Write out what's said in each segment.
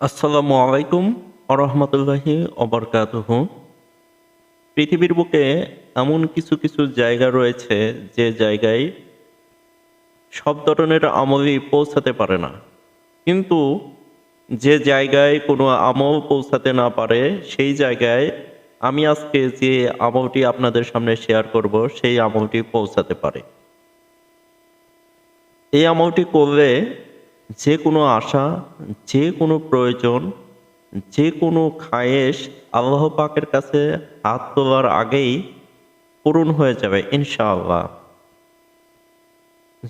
আসসালামু আলাইকুম আরহামতুল্লাহি অবরকাতুহ পৃথিবীর বুকে এমন কিছু কিছু জায়গা রয়েছে যে জায়গায় সব ধরনের আমলই পৌঁছাতে পারে না। কিন্তু যে জায়গায় কোনো আমল পৌঁছাতে না পারে, সেই জায়গায় আমি আজকে যে আমলটি আপনাদের সামনে শেয়ার করব, সেই আমলটি পৌঁছাতে পারে। এই আমলটি করলে যে কোনো আশা, যে কোনো প্রয়োজন, যে কোনো খায়েশ আল্লাহ পাকের কাছে হাত তোলার আগেই পূরণ হয়ে যাবে, ইনশাআল্লাহ।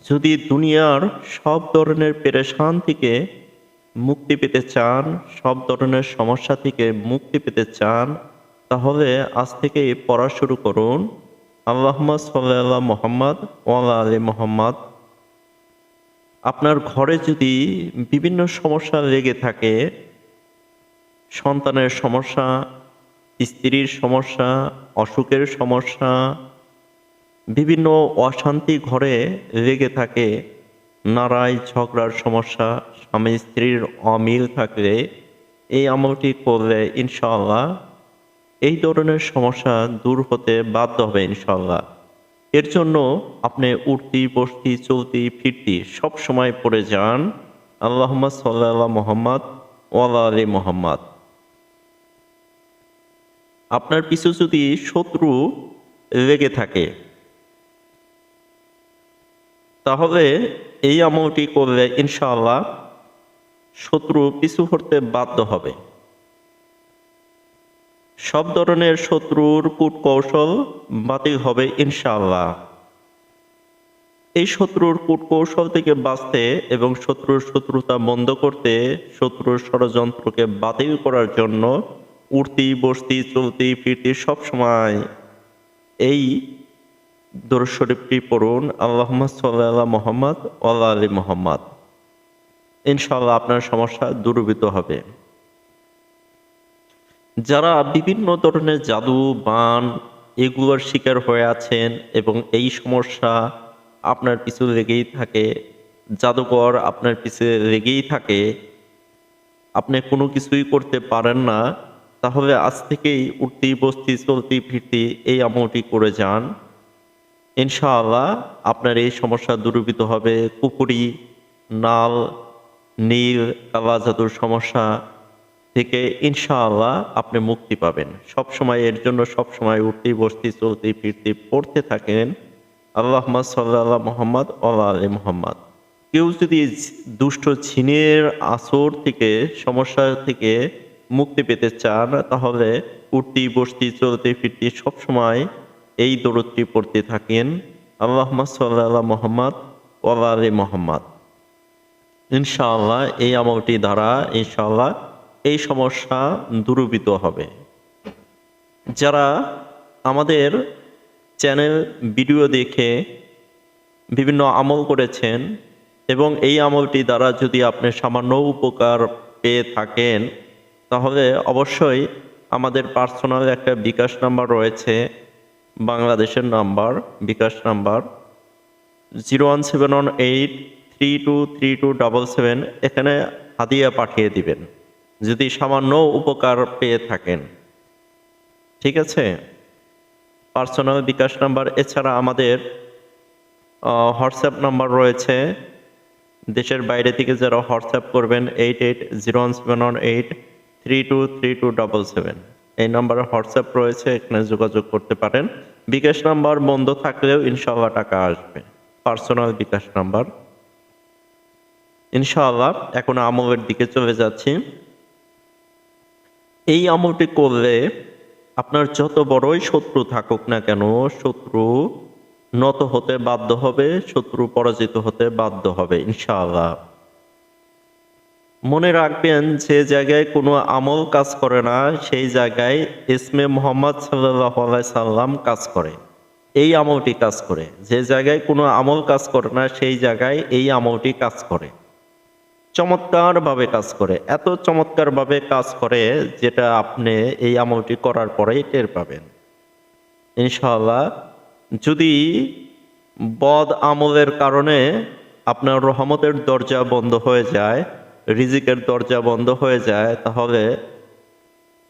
যদি দুনিয়ার সব ধরনের পেরেশান থেকে মুক্তি পেতে চান, সব ধরনের সমস্যা থেকে মুক্তি পেতে চান, তাহলে আজ থেকে পড়া শুরু করুন। আল্লাহমদ সাল্লাহ মোহাম্মদ ওয়ালা আলী মোহাম্মদ। আপনার ঘরে যদি বিভিন্ন সমস্যা লেগে থাকে, সন্তানের সমস্যা, স্ত্রীর সমস্যা, অসুখের সমস্যা, বিভিন্ন অশান্তি ঘরে লেগে থাকে, নারায় ঝগড়ার সমস্যা, স্বামী স্ত্রীর অমিল থাকলে এই আমলটি করলে ইনশাল্লাহ এই ধরনের সমস্যা দূর হতে বাধ্য হবে ইনশাআল্লাহ। এর জন্য আপনি উঠতি, বসতি, চলতি, ফিরতি সব সময় পড়ে যান। আল্লাহম্মদ সাল্লাহ মোহাম্মদ ওয়ালা আলী মোহাম্মদ। আপনার পিছু যদি শত্রু লেগে থাকে, তাহলে এই আমলটি করলে ইনশাআল্লাহ শত্রু পিছু হতে বাধ্য হবে। সব ধরনের শত্রুর কূটকৌশল বাতিল হবে ইনশাআল্লাহ। এই শত্রুর কূটকৌশল থেকে বাঁচতে এবং শত্রুর শত্রুতা বন্ধ করতে শত্রুর ষড়যন্ত্রকে বাতিল করার জন্য উঠতি বসতি, চলতি, ফিরতি সব সময় এই দরুদ পড়ুন আল্লাহ সাল্লাহ মোহাম্মদ আল্লাহ আলী মোহাম্মদ। ইনশাআল্লাহ আপনার সমস্যা দূরীভূত হবে। যারা বিভিন্ন ধরনের জাদু, বান এগুলোর শিকার হয়ে আছেন এবং এই সমস্যা আপনার পিছু লেগেই থাকে জাদুকর আপনার পিছে লেগেই থাকে, আপনি কোনো কিছুই করতে পারেন না, তাহলে আজ থেকেই উঠতি, বসতি, চলতি, ফিরতি এই আমলটি করে যান। ইনশাআল্লাহ আপনার এই সমস্যা দূরীভূত হবে। কুকুরি নাল, নীল, কালা জাদুর সমস্যা থেকে ইনশাআল্লাহ আপনি মুক্তি পাবেন। সব সময় এর জন্য সব সময় উঠতি বসতি চলতি ফিরতি পড়তে থাকেন আল্লাহ সাল্লাহ মোহাম্মদ আল্লাহ আলী মোহাম্মদ। কেউ যদি দুষ্ট ছিনের আসর থেকে, সমস্যা থেকে মুক্তি পেতে চান, তাহলে উঠতি বসতি চলতে ফিরতি সব সময় এই দরদটি পড়তে থাকেন আল্লাহ সাল্লাহ মোহাম্মদ ওয়ালা আলী মোহাম্মদ। ইনশাআল্লাহ এই আমলটি দ্বারা, ইনশাআল্লাহ এই সমস্যা দূরীভূত হবে। যারা আমাদের চ্যানেল ভিডিও দেখে বিভিন্ন আমল করেছেন এবং এই আমলটি দ্বারা যদি আপনি সামান্য উপকার পেয়ে থাকেন, তাহলে অবশ্যই আমাদের পার্সোনাল একটা বিকাশ নাম্বার রয়েছে, বাংলাদেশের number, bKash number zero one seven one eight three two three two double seven, এখানে হাদিয়া পাঠিয়ে দিবেন। যদি সামান্য উপকার পেয়ে থাকেন। ঠিক আছে? পার্সোনাল বিকাশ নাম্বার, এছাড়া আমাদের হোয়াটসঅ্যাপ নাম্বার রয়েছে। দেশের বাইরে থেকে যারা হোয়াটসঅ্যাপ করবেন, eight eight zero one seven one eight three two three two double seven. এই নাম্বারে হোয়াটসঅ্যাপ রয়েছে, এখানে যোগাযোগ করতে পারেন। বিকাশ নাম্বার বন্ধ থাকলেও ইনশাল্লাহ টাকা আসবে। Personal bKash number. ইনশাআল্লাহ, এখন আমলের দিকে চলে যাচ্ছি। এই আমলটি করলে আপনার যত বড়ই শত্রু থাকুক না কেন, শত্রু নত হতে বাধ্য হবে, শত্রু পরাজিত হতে বাধ্য হবে, ইনশাআল্লাহ। মনে রাখবেন, যে জায়গায় কোনো আমল কাজ করে না, সেই জায়গায় ইসমে মোহাম্মদ সাল্লাহ সাল্লাম কাজ করে, এই আমলটি কাজ করে। যে জায়গায় কোনো আমল কাজ করে না, সেই জায়গায় এই আমলটি কাজ করে। চমৎকারভাবে কাজ করে। এত চমৎকারভাবে কাজ করে যেটা আপনি এই আমলটি করার পরেই টের পাবেন। ইনশাআল্লাহ, যদি বদ আমলের কারণে আপনার রহমতের দরজা বন্ধ হয়ে যায়, রিজিকের দরজা বন্ধ হয়ে যায়, তাহলে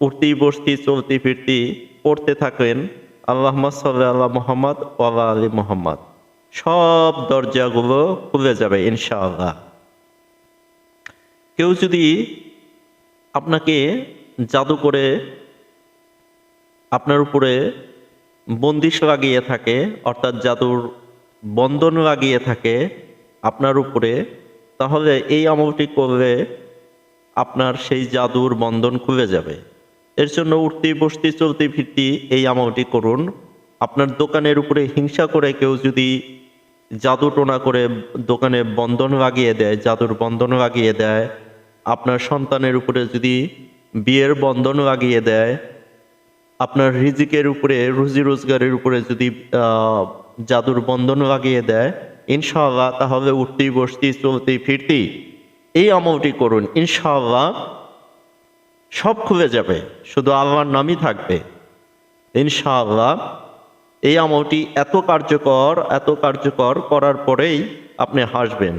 উঠতি, বসতি, চলতি, ফিরতি পড়তে থাকেন আল্লাহ সাল্লাহ মোহাম্মদ ওয়ালা আলী মোহাম্মদ। সব দরজাগুলো খুলে যাবে ইনশাআল্লাহ। কেউ যদি আপনাকে জাদু করে আপনার উপরে বন্দিশ লাগিয়ে থাকে, অর্থাৎ জাদুর বন্ধন লাগিয়ে থাকে আপনার উপরে, তাহলে এই আমলটি করলে আপনার সেই জাদুর বন্ধন খুলে যাবে। এর জন্য উঠতি, বসতি, চলতি, ফিরতি এই আমলটি করুন। আপনার দোকানের উপরে হিংসা করে কেউ যদি জাদু টোনা করে দোকানে বন্ধন লাগিয়ে দেয়, জাদুর বন্ধন লাগিয়ে দেয় আপনার সন্তানের উপরে যদি বিয়ের বন্ধন লাগিয়ে দেয়, আপনার রিজিকের উপরে, রুজি রোজগারের উপরে যদি জাদুর বন্ধন লাগিয়ে দেয়, ইনশাআল্লাহ তাহলে উঠতি বসতি চলতি ফিরতি এই আমলটি করুন, ইনশাআল্লাহ সব খুলে যাবে, শুধু আল্লাহর নামই থাকবে। ইনশাআল্লাহ এই আমলটি এত কার্যকর এত কার্যকর করার পরেই আপনি হাসবেন।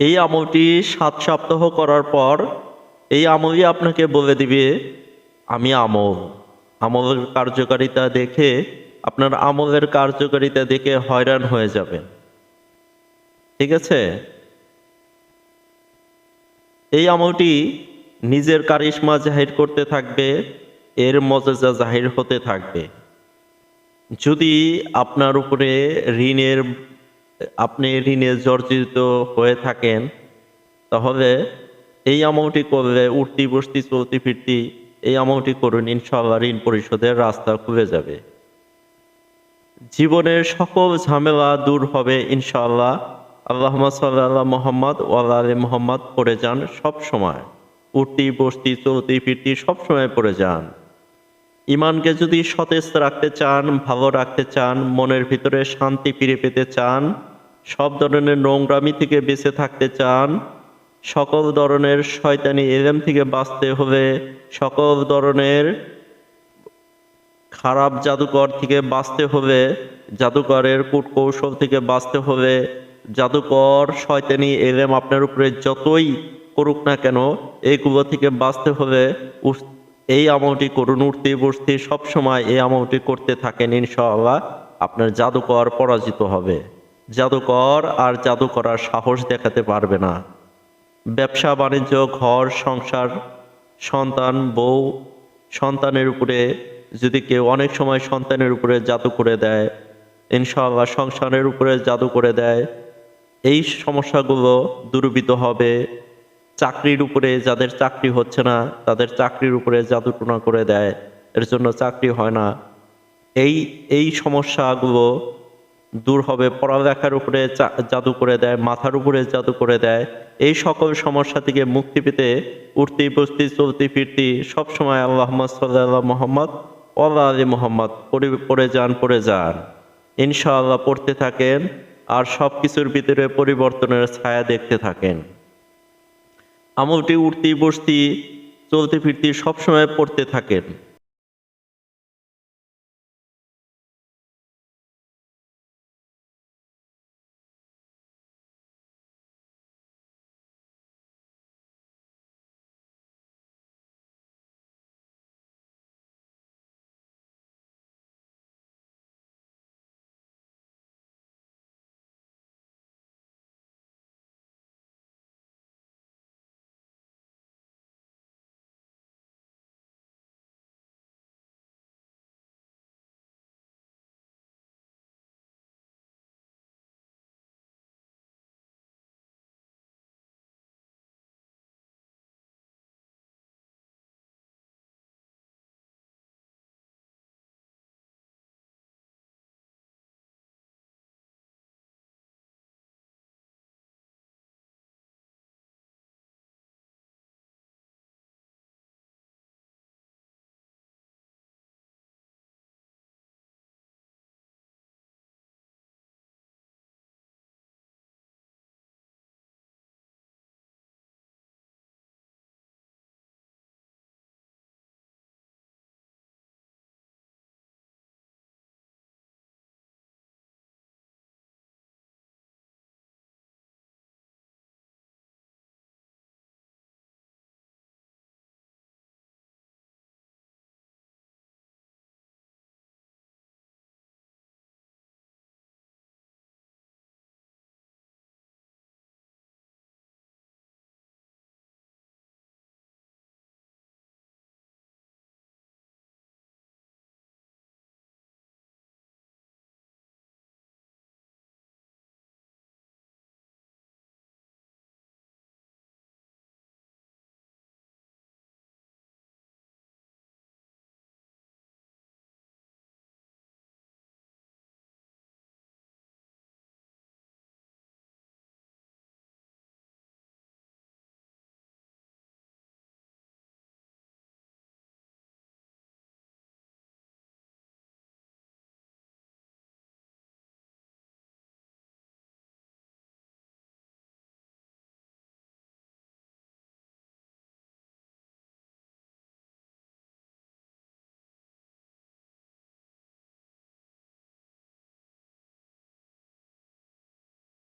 এই আমলটি সাত সপ্তাহ করার পর এই আমলই আপনাকে বলে দিবে, আমি আমল। আমলের কার্যকারিতা দেখে, আপনার আমলের কার্যকারিতা দেখে হয়রান হয়ে যাবে ঠিক আছে? এই আমলটি নিজের কারিশমা জাহির করতে থাকবে, এর মজাজা জাহির হতে থাকবে। যদি আপনার উপরে ঋণের আপনি ঋণে জর্জরিত হয়ে থাকেন, তাহলে এই আমলটি করলে উঠতি, বসতি, চলতি, ফিরতি, এই আমলটি করুন, ইনশাআল্লাহ ঋণ পরিশোধের রাস্তা খুলে যাবে। জীবনের সকল ঝামেলা দূর হবে, ইনশাআল্লাহ। আল্লাহ সাল্লাহ মোহাম্মদ ওয়াল্লা আলী মোহাম্মদ পড়ে যান সব সময়। উঠতি, বসতি, চলতি, ফিরতি সব সময় পড়ে যান। ইমানকে যদি সতেজ রাখতে চান, ভালো রাখতে চান, মনের ভিতরে শান্তি ফিরে পেতে চান সব ধরনের নোংরামি থেকে বেঁচে থাকতে চান। সকল ধরনের শয়তানি এলেম থেকে বাঁচতে হবে। সকল ধরনের খারাপ জাদুকর থেকে বাঁচতে হবে। জাদুকরের কূটকৌশল থেকে বাঁচতে হবে। জাদুকর, শয়তানি এলেম আপনার উপরে যতই করুক না কেন এইগুলো থেকে বাঁচতে হবে। এই আমলটি করুন উঠতে বসতে সবসময় এই আমলটি করতে থাকেন, ইনশাআল্লাহ আপনার জাদুকর পরাজিত হবে। জাদুকর আর জাদু করার সাহস দেখাতে পারবে না। ব্যবসা, বাণিজ্য, ঘর, সংসার, সন্তান, বউ, সন্তানের উপরে যদি কেউ অনেক সময় সন্তানের উপরে জাদু করে দেয়, ইনশাআল্লাহ সংসারের উপরে জাদু করে দেয়, এই সমস্যাগুলো দূরীভূত হবে। চাকরির উপরে যাদের চাকরি হচ্ছে না, তাদের চাকরির উপরে জাদু টোনা করে দেয়, এর জন্য চাকরি হয় না। এই এই সমস্যাগুলো দূর হবে, পড়ালেখার উপরে জাদু করে দেয়, মাথার উপরে জাদু করে দেয়। এই সকল সমস্যা থেকে মুক্তি পেতে উঠতি, বসতি, চলতি, ফিরতি সবসময় আল্লাহ সাল্লাহ মোহাম্মদ আল্লাহ আলী মোহাম্মদ, পড়ে যান পড়ে যান। ইনশাআল্লাহ পড়তে থাকেন আর সব কিছুর ভিতরে পরিবর্তনের ছায়া দেখতে থাকেন। আমলটি উঠতি, বসতি, চলতে, ফিরতি সবসময় পড়তে থাকেন।